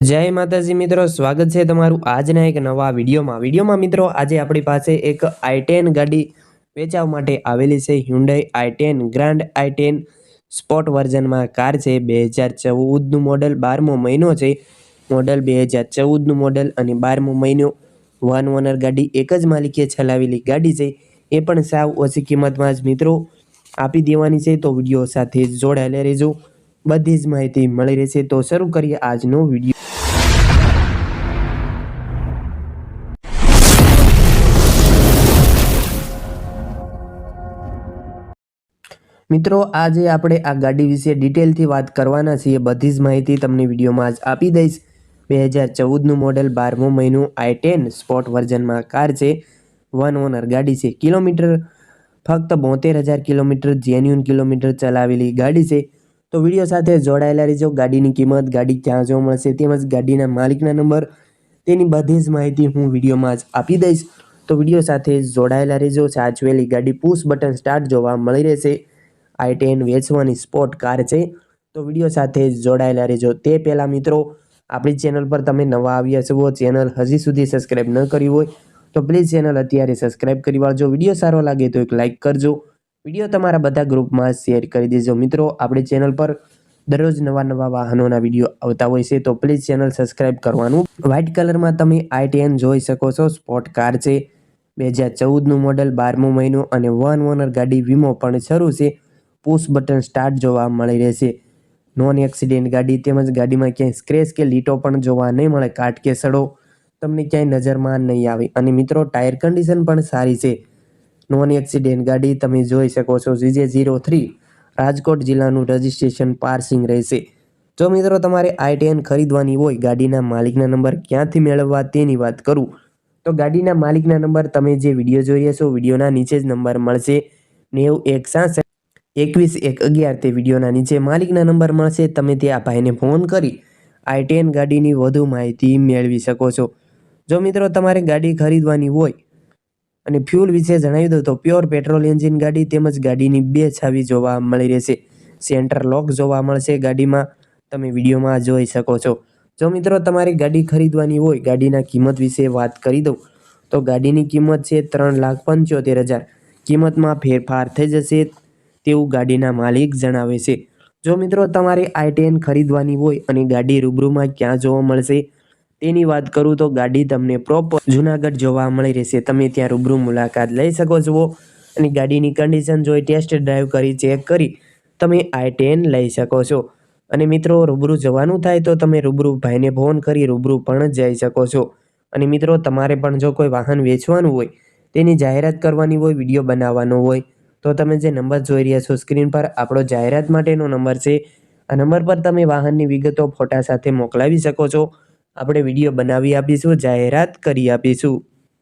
જય માતાજી મિત્રો, સ્વાગત છે તમારું આજના એક નવા વિડીયોમાં. વિડીયોમાં મિત્રો, આજે આપણી પાસે એક આઈ ગાડી વેચાવ માટે આવેલી છે. Hyundai i grand i sport વર્ઝનમાં car છે. બે હજાર ચૌદનું મોડલ બારમો મહિનો છે. મોડલ બે હજાર ચૌદનું મોડલ અને બારમો મહિનો વન ઓનર ગાડી, એક જ માલિકે ચલાવેલી ગાડી છે. એ પણ સાવ ઓછી કિંમતમાં જ મિત્રો આપી દેવાની છે. તો વીડિયો સાથે જોડાયેલા રહેજો. બધી જ માહિતી મળી રહેશે. તો શરૂ કરીએ આજનો વીડિયો. મિત્રો, આજે આપણે આ ગાડી વિશે ડિટેલથી વાત કરવાના છીએ. બધી જ માહિતી તમને વિડીયોમાં જ આપી દઈશ. બે હજાર ચૌદનું મોડેલ બારમું મહિનું આઈ ટેન સ્પોર્ટ વર્ઝનમાં કાર છે. વન ઓનર ગાડી છે. કિલોમીટર ફક્ત બોતેર હજાર કિલોમીટર જેન્યુન કિલોમીટર ચલાવેલી ગાડી છે. તો વીડિયો સાથે જોડાયેલા રહેજો. ગાડીની કિંમત, ગાડી ક્યાં જોવા મળશે તેમજ ગાડીના માલિકના નંબર, તેની બધી જ માહિતી હું વિડીયોમાં જ આપી દઈશ. તો વીડિયો સાથે જોડાયેલા રહેજો. સાચવેલી ગાડી પુશ બટન સ્ટાર્ટ જોવા મળી રહેશે. આઈ ટેન વેચવાની સ્પોર્ટ કાર છે. તો વીડિયો સાથે જોડાયેલા રહેજો. તે પહેલાં મિત્રો, આપણી ચેનલ પર તમે નવા આવ્યા છો, ચેનલ હજી સુધી સબસ્ક્રાઈબ ન કરી હોય, તો પ્લીઝ ચેનલ અત્યારે સબસ્ક્રાઈબ કરી વાળજો. વીડિયો સારો લાગે તો એક લાઇક કરજો. વીડિયો તમારા બધા ગ્રુપમાં શેર કરી દેજો. મિત્રો, આપણી ચેનલ પર દરરોજ નવા નવા વાહનોના વીડિયો આવતા હોય છે, તો પ્લીઝ ચેનલ સબસ્ક્રાઈબ કરવાનું. વ્હાઇટ કલરમાં તમે આઈટીએન જોઈ શકો છો. સ્પોર્ટ કાર છે. બે હજાર ચૌદનું મોડલ, બારમો મહિનો અને વન ઓનર ગાડી વીમો પણ શરૂ છે. પુશ બટન સ્ટાર્ટ જોવા મળી રહેશે. નોન એક્સિડેન્ટ ગાડી તેમજ ગાડીમાં ક્યાંય સ્ક્રેચ કે લીટો પણ જોવા નહીં મળે. કાટ કે સડો તમને ક્યાંય નજરમાં નહીં આવે. અને મિત્રો ટાયર કન્ડિશન પણ સારી છે. નોન એક્સિડેન્ટ ગાડી તમે જોઈ શકો છો. જીજે ઝીરો થ્રી રાજકોટ જિલ્લાનું રજિસ્ટ્રેશન પાર્સિંગ રહેશે. જો મિત્રો, તમારે આઈ ટેન ખરીદવાની હોય, ગાડીના માલિકના નંબર ક્યાંથી મેળવવા તેની વાત કરું. તો ગાડીના માલિકના નંબર તમે જે વીડિયો જોઈ રહ્યા છો, વિડીયોના નીચે જ નંબર મળશે. નેવું એક સાસઠ એકવીસ એક અગિયાર તે વિડીયોના નીચે માલિકના નંબર મળશે. તમે તે આ ભાઈને ફોન કરી આઈ ટેન ગાડીની વધુ માહિતી મેળવી શકો છો. જો મિત્રો તમારે ગાડી ખરીદવાની હોય અને ફ્યુલ વિશે જણાવી દઉં તો પ્યોર પેટ્રોલ એન્જિન ગાડી તેમજ ગાડીની બે છાવી જોવા મળી રહેશે. સેન્ટર લોક જોવા મળશે ગાડીમાં. તમે વિડીયોમાં જોઈ શકો છો. જો મિત્રો તમારે ગાડી ખરીદવાની હોય ગાડીના કિંમત વિશે વાત કરી દઉં તો ગાડીની કિંમત છે ત્રણ લાખ પંચોતેર હજાર. કિંમતમાં ફેરફાર થઈ જશે. તેવું ગાડીના માલિક જણાવે છે. જો મિત્રો તમારે આઈ ખરીદવાની હોય અને ગાડી રૂબરૂમાં ક્યાં જોવા મળશે તેની વાત કરું તો ગાડી તમને પ્રોપર જુનાગઢ જોવા મળી રહેશે. તમે ત્યાં રૂબરૂ મુલાકાત લઈ શકો છો અને ગાડીની કન્ડિશન જોઈ ટેસ્ટ ડ્રાઈવ કરી ચેક કરી તમે આઈ લઈ શકો છો. અને મિત્રો રૂબરૂ જવાનું થાય તો તમે રૂબરૂ ભાઈને ફોન કરી રૂબરૂ પણ જઈ શકો છો. અને મિત્રો તમારે પણ જો કોઈ વાહન વેચવાનું હોય તેની જાહેરાત કરવાની હોય, વીડિયો બનાવવાનો હોય તો તમે જે નંબર જોઈ રહ્યા છો, સ્ક્રીન પર આપણો જાહેરાત માટેનો નંબર છે. આ નંબર પર તમે વાહનની વિગતો ફોટા સાથે મોકલાવી શકો છો. આપણે વીડિયો બનાવી આપીશું, જાહેરાત કરી આપીશું.